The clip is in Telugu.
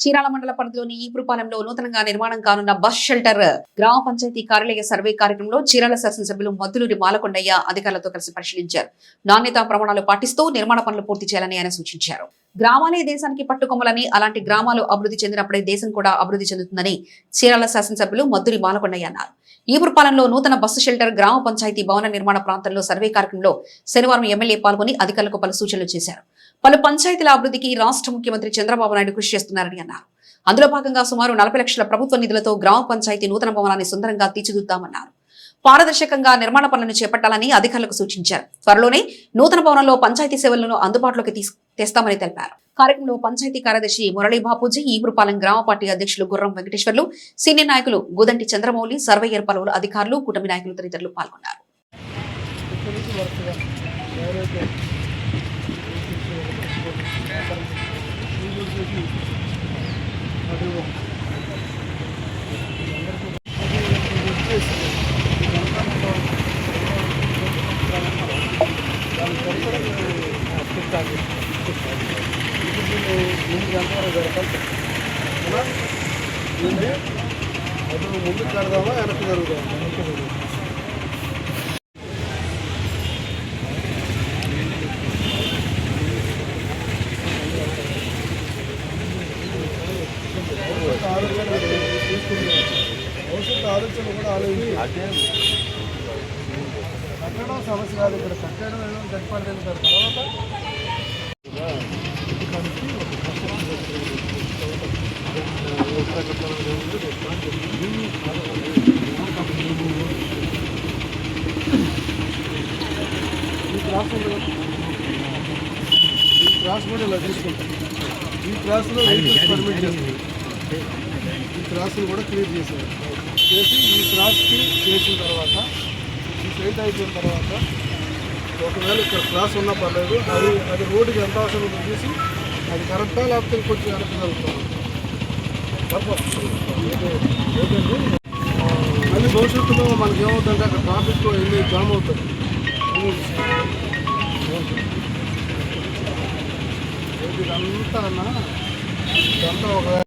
చీరాల మండల పరిధిలోని ఈపురపాలెంలో నూతనంగా నిర్మాణం కానున్న బస్ షెల్టర్ గ్రామ పంచాయతీ కార్యాలయ సర్వే కార్యక్రమంలో చీరాల శాసనసభ్యులు మద్దులూరి మాలకొండయ్య అధికారులతో కలిసి పరిశీలించారు. నాణ్యతా ప్రమాణాలు పాటిస్తూ నిర్మాణ పనులు పూర్తి చేయాలని ఆయన సూచించారు. గ్రామాలే దేశానికి పట్టుకొమ్మలని అలాంటి గ్రామాలు అభివృద్ధి చెందినప్పుడే దేశం కూడా అభివృద్ధి చెందుతుందని చీరాల శాసనసభ్యులు మద్దురి మాలకొండయ్య అన్నారు. ఈపురపాలెంలో నూతన బస్సు షెల్టర్ గ్రామ పంచాయతీ భవన నిర్మాణ ప్రాంతంలో సర్వే కార్యక్రమంలో శనివారం ఎమ్మెల్యే పాల్గొని అధికారులకు పలు సూచనలు చేశారు. పలు పంచాయతీల అభివృద్ధికి రాష్ట్ర ముఖ్యమంత్రి చంద్రబాబు నాయుడు కృషి చేస్తున్నారని అన్నారు. అందులో భాగంగా సుమారు నలభై లక్షల ప్రభుత్వ నిధులతో గ్రామ పంచాయతీ నూతన భవనాన్ని సుందరంగా తీర్చిదిద్దామన్నారు. పారదర్శకంగా నిర్మాణ పనులను చేపట్టాలని అధికారులకు సూచించారు. త్వరలోనే నూతన భవనంలో పంచాయతీ సేవలను అందుబాటులోకి తీసు తెస్తామని తెలిపారు. కార్యక్రమంలో పంచాయతీ కార్యదర్శి మురళీ బాపూజీ ఈపురపాలెం గ్రామ పార్టీ అధ్యక్షులు గుర్రం వెంకటేశ్వర్లు సీనియర్ నాయకులు గుదంటి చంద్రమౌళి సర్వేయర్ పలువురు అధికారులు కూటమి నాయకులు తదితరులు పాల్గొన్నారు. ముందు కడదామా వెనక్కి జరుగుదామా జరుగుదాం భవిష్యత్తు ఆలోచన కూడా ఆలోచించి కట్టడం సమస్య కాదు ఇక్కడ కట్టడం ఏమో గట్టిపడలేదు సార్ తర్వాత ఈ క్రాస్ కూడా ఇలా తీసుకుంటాం. ఈ క్రాస్లో పర్మిట్ చేస్తాం. ఈ క్రాస్ని కూడా క్లియర్ చేశారు. చేసి ఈ క్రాస్కి చేసిన తర్వాత ఈ సైట్ అయిపోయిన తర్వాత ఒకవేళ ఇక్కడ క్రాస్ ఉన్నా పర్లేదు అది అది రోడ్డుకి ఎంత అవసరం ఉందో చూసి అది కరెక్టా లేకపోతే ఇంకొంచెం వెనక్కి జరుగుతాం మళ్ళీ భవిష్యత్తులో మనకి ఏమవుతుందంటే అక్కడ ట్రాఫిక్లో వెళ్ళి జామ్ అవుతుంది ఇదంతా ఇదంతా ఒక